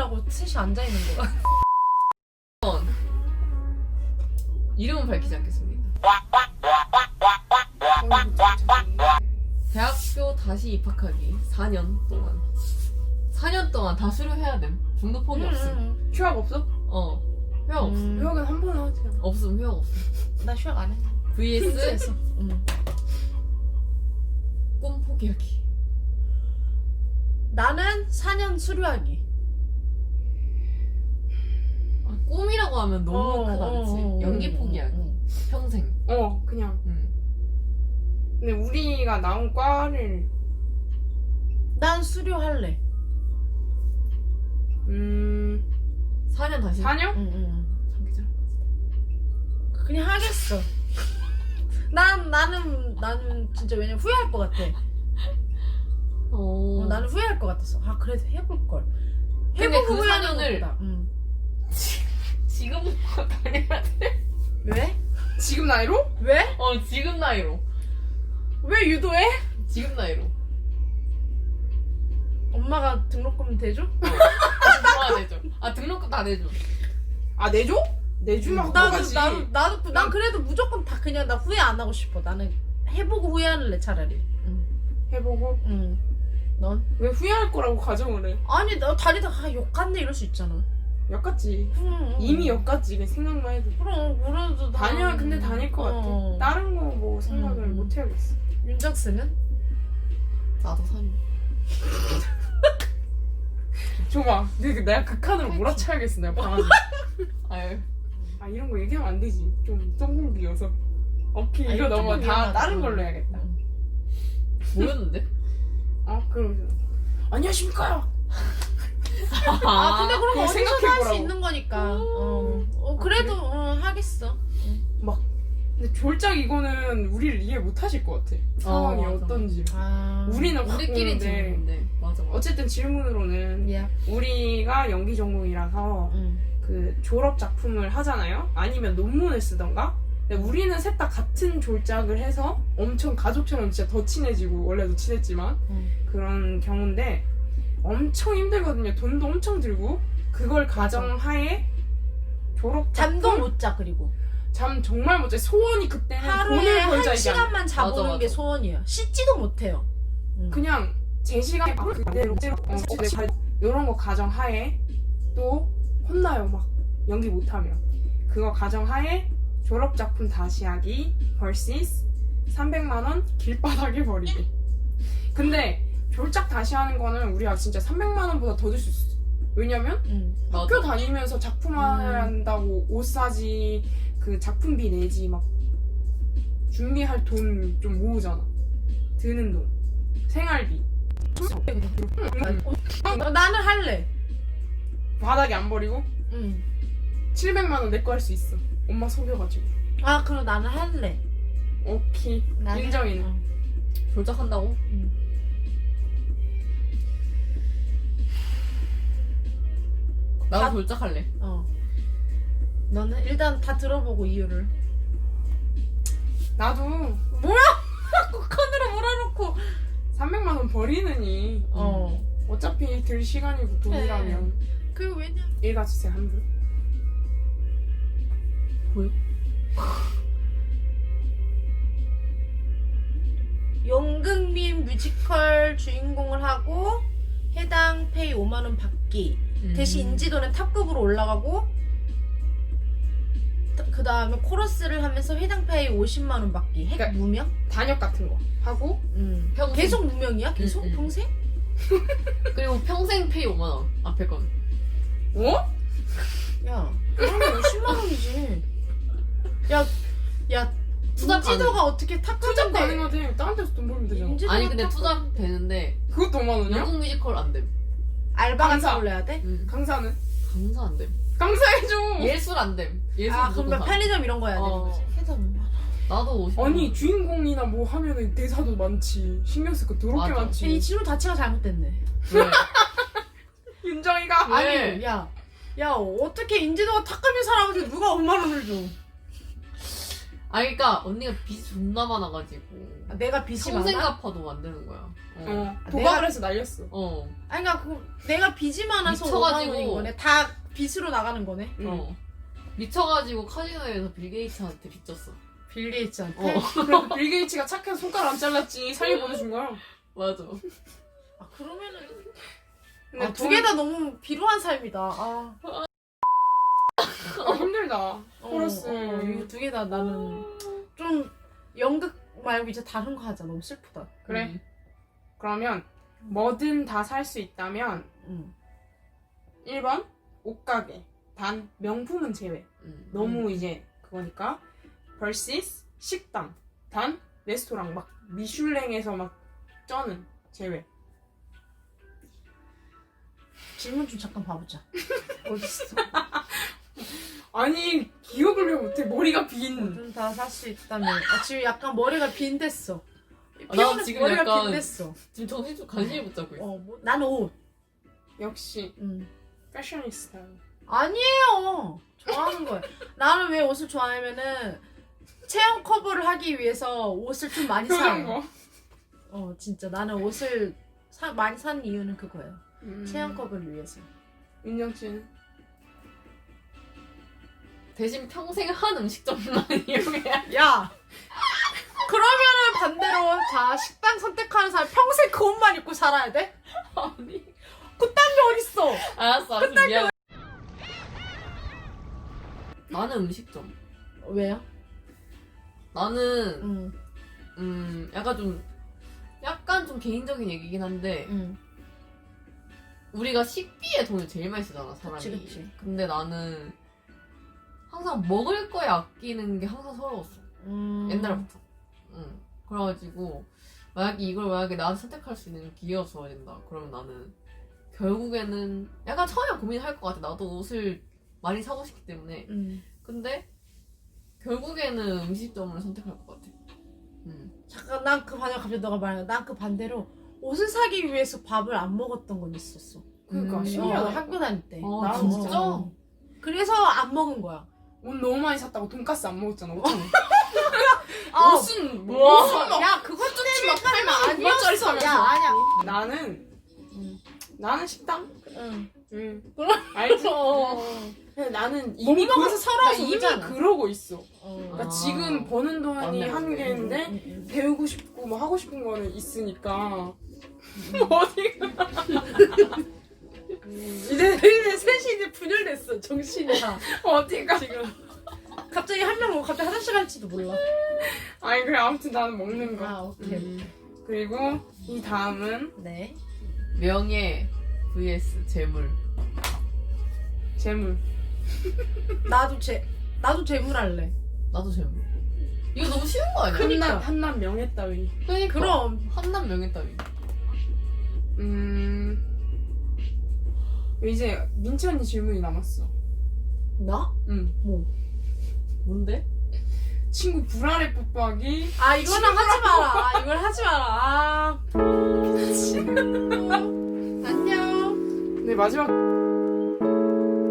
죽이려고 셋이 앉아 있는 거야. 이름은 밝히지 않겠습니다. 대학교 다시 입학하기 4년 동안 4년 동안 다 수료해야 됨. 중도 포기 없음. 휴학 없어? 어. 휴학 없음. 음. 휴학은 한 번 하지. 없음 휴학 없음. 나 휴학 안 해. vs 했어. 응. 꿈 포기하기. 나는 4년 수료하기. 꿈이라고 하면 너무 어, 크다 어, 그치? 어, 연기 어, 포기하기. 어. 평생. 어, 그냥. 음. 근데 우리가 나온 과를 난 수료 할래. 음 4년 다시. 4년? 응, 응, 장기자랑. 응. 그냥 하겠어. 난 나는 나는 진짜 왜냐면 후회할 것 같아. 어. 어, 나는 후회할 것 같았어. 아 그래도 해볼 걸. 근데 해보고 그 후회하는 4년을 것보다. 응. 지금 다녀야 돼. 왜? 지금 나이로? 왜? 어 지금 나이로. 왜 유도해? 지금 나이로. 엄마가 등록금 대줘? 아 내줘. 아 등록금 다 내줘. 아 내줘? 내주면 나도 나가지. 나도 나도 난 난- 그래도 무조건 다 그냥 나 후회 안 하고 싶어. 나는 해보고 후회할래 차라리. 응. 해보고 응. 넌? 왜 후회할 거라고 가정을 해? 아니 나 다리다가 아, 욕 같네 이럴 수 있잖아. 역같지. 응, 응. 이미 역같지. 그냥 생각만 해도. 그럼 그래도 다녀 난- 근데 다닐 것 같아. 어. 다른 거 뭐 생각을 음. 못 해야겠어. 윤정스는? 나도 4년. 줘봐. 내가, 내가 극한으로 몰아쳐야겠어. 내가 방 안에. 아유. 아 이런 거 얘기하면 안 되지. 좀 똥공기여서. 오케이 아, 이거 이거 넘어 조금 다 위험하다. 다른 걸로 해야겠다. 응. 뭐였는데? 어 그럼 안녕하십니까. 아 근데 그런 거 어디서도 할 수 생각해보라고. 있는 거니까. 어. 어 그래도 어, 하겠어. 근데 졸작 이거는 우리를 이해 못 하실 것 같아. 상황이 맞아. 어, 떤지 아. 우리는 확 우리끼리 지는데 맞아 맞아. 어쨌든 질문으로는 미안. 우리가 연기 전공이라서 응. 그 졸업 작품을 하잖아요. 아니면 논문을 쓰던가. 근데 우리는 셋 다 같은 졸작을 해서 엄청 가족처럼 진짜 더 친해지고 원래도 친했지만 응. 그런 경우인데 엄청 힘들거든요. 돈도 엄청 들고 그걸 가정하에 졸업 잠도? 못 자 그리고 잠 정말 못 자. 소원이 그때는 하루에 돈을 한 벌자 이게 아니야. 시간만 자보는 맞아, 게 맞아. 소원이에요. 씻지도 못해요. 응. 그냥 제 시간에 막 그대로 이런 거 가정하에 또 혼나요 막 연기 못하면 그거 가정하에 졸업 작품 다시 하기 vs 300만 원 길바닥에 버리기 근데 졸작 다시 하는 거는 우리가 진짜 300만 원보다 더 줄 수 있어 왜냐면 응. 학교 맞아. 다니면서 작품 한다고 옷 사지 그 작품비 내지 막 준비할 돈 좀 모으잖아 드는 돈 생활비 어, 나는 할래. 바닥에 안 버리고 응. 700만 원 내 거 할 수 있어 엄마 속여가지고 아 그럼 나는 할래. 오케이 나는- 인정이네 어. 졸작한다고? 응. 나도 다- 졸작할래. 어. 너는 일단 다 들어보고 이유를. 나도 칸으로 몰아놓고. 300만 원 버리느니 어. 어차피 들 시간이고 돈이라면 그 왜냐? 읽어주세요 한분 연극민 뮤지컬 주인공을 하고 해당 페이 5만 원 받기. 음. 대신 인지도는 탑급으로 올라가고 그 다음에 코러스를 하면서 해당 페이 50만 원 받기. 핵 그러니까- 무명? 단역 같은 거 하고 음. 평생. 계속 무명이야? 계속 음, 음. 평생? 그리고 평생 페이 5만 원. 앞에 건. 어? 야, 그러면 50만 원이지. 야, 야, 투자 인지도가 어떻게 투자 탑급인데? 가능하대 다른 데서 돈 벌면 되잖아 인지도가 아니 근데 탑급- 투자 되는데 그것도 5만 원이야? 연극 뮤지컬 안 됨. 알바 강사. 걸로 해야 돼? 음. 강사는? 강사 안 됨. 강사해줘 예술 안 됨. 예술 아, 무조건 그러면 다. 편의점 이런 거 해야 되는 어. 거지. 해점. 나도 50만 원. 아니 주인공이나 뭐 하면은 대사도 많지 신경 쓸 거 더럽게 맞아. 이 많지 질문 자체가 잘못됐네. 왜? 윤정이가 왜? 아니, 야, 야, 어떻게 인지도가 탑급인 사람한테 누가 5만 원을 줘? 아 그러니까 언니가 빚이 존나 많아가지고 아, 내가 빚이 평생 많아? 갚아도 만드는 거야. 어. 어, 아, 도박을 내가- 해서 날렸어. 어. 아니 그러니까 그, 내가 빚이 많아서 미쳐가지고. 5만 원인 거네. 다 빚으로 나가는 거네. 응. 어. 미쳐가지고 카지노에서 빌 게이츠한테 빚졌어. 빌 게이츠한테. 어. 그래도 빌 게이츠가 착해서 손가락 안 잘랐지. 살려 보내준 거야. 맞아. 아 그러면은 아, 두 개 다 너무 비루한 삶이다. 아. 아, 힘들다. 코러스. 어, 이거 두 개 다 나는 좀 연극 말고 이제 다른 거 하자. 너무 슬프다. 그래. 음. 그러면 뭐든 다 살 수 있다면 응. 1번 옷가게. 단 명품은 제외. 음. 너무 이제 그거니까. vs 식당. 단 레스토랑 막 미슐랭에서 막 쩌는 제외. 질문 좀 잠깐 봐보자. 어딨어? 아니 기억을 왜 못해 머리가 빈. 뭐든 다살 수 있다면. 아, 지금 약간 머리가 빈댔어. 나 피어는 지금 머리가 약간- 빈댔어. 지금 정신 좀 관심이 못 잡고 있어. 어, 뭐, 난 옷. 역시 응. 패셔니스타. 아니에요. 좋아하는 거예요. 나는 왜 옷을 좋아하냐면은 체형 커버를 하기 위해서 옷을 좀 많이 그런 사요. 거. 어, 진짜 나는 옷을 사, 많이 사는 이유는 그거예요. 음. 체형 커버를 위해서. 윤정 씨는 대신 평생 한 음식점만 이용해야 야! 그러면은 반대로 자 식당 선택하는 사람 평생 그 옷만 입고 살아야 돼? 아니. 그딴 게 어딨어? 알았어, 알았어. 미안해. 나는 음식점. 왜요? 나는 응, 음 약간 좀 약간 좀 개인적인 얘기긴 한데 응. 우리가 식비에 돈을 제일 많이 쓰잖아 사람이. 그치, 그치. 근데 나는 항상 먹을 거에 아끼는 게 항상 서러웠어. 음. 옛날부터. 응. 그래가지고 만약에 이걸 만약에 나한테 선택할 수 있는 기회가 주어야 된다. 그러면 나는 결국에는 약간 처음에 고민할 것 같아. 나도 옷을 많이 사고 싶기 때문에. 음. 근데 결국에는 음식점을 선택할 것 같아. 음. 잠깐 난 그 반대로 갑자기 너가 말한 난그 반대로 옷을 사기 위해서 밥을 안 먹었던 건 있었어. 그러니까 음. 신기하다. 어, 학교 다닐 때. 어, 나는 진짜? 어. 그래서 안 먹은 거야. 옷 너무 많이 샀다고 돈가스 안 먹었잖아. 5천 원. 아, 옷은 뭐막야막 팔만 아니었어. 원짜리 사면서. 야 아니야. 나는 나는 식당. 응. 응. 알지? 어. 근데 나는 못 이미 그- 서러워서 나 이미 울잖아. 그러고 있어. 어. 그러니까 아. 지금 버는 돈이 맞네, 한 맞네. 개인데 응, 응. 배우고 싶고 뭐 하고 싶은 거는 있으니까 어디가 정신이 다 어디가 지금. 갑자기 한명 갑자기 화장실 갈지도 몰라. 아니 그래 아무튼 나는 먹는 거 아 오케이. 음. 그리고 이 다음은 네. 명예 vs 재물. 재물 나도 재 나도 재물할래. 나도 재물. 이거 너무 쉬운 거 아니야? 그니까. 한남 한남 명예 따위 그러니까. 그럼 한남 명예 따위. 음 이제 민치 언니 질문이 남았어 나? 응 뭐? 뭔데? 친구 불알의 뽀뽀하기 아 이거는 하지 마라. 아, 이걸 하지 마라. 아. 안녕. 네 마지막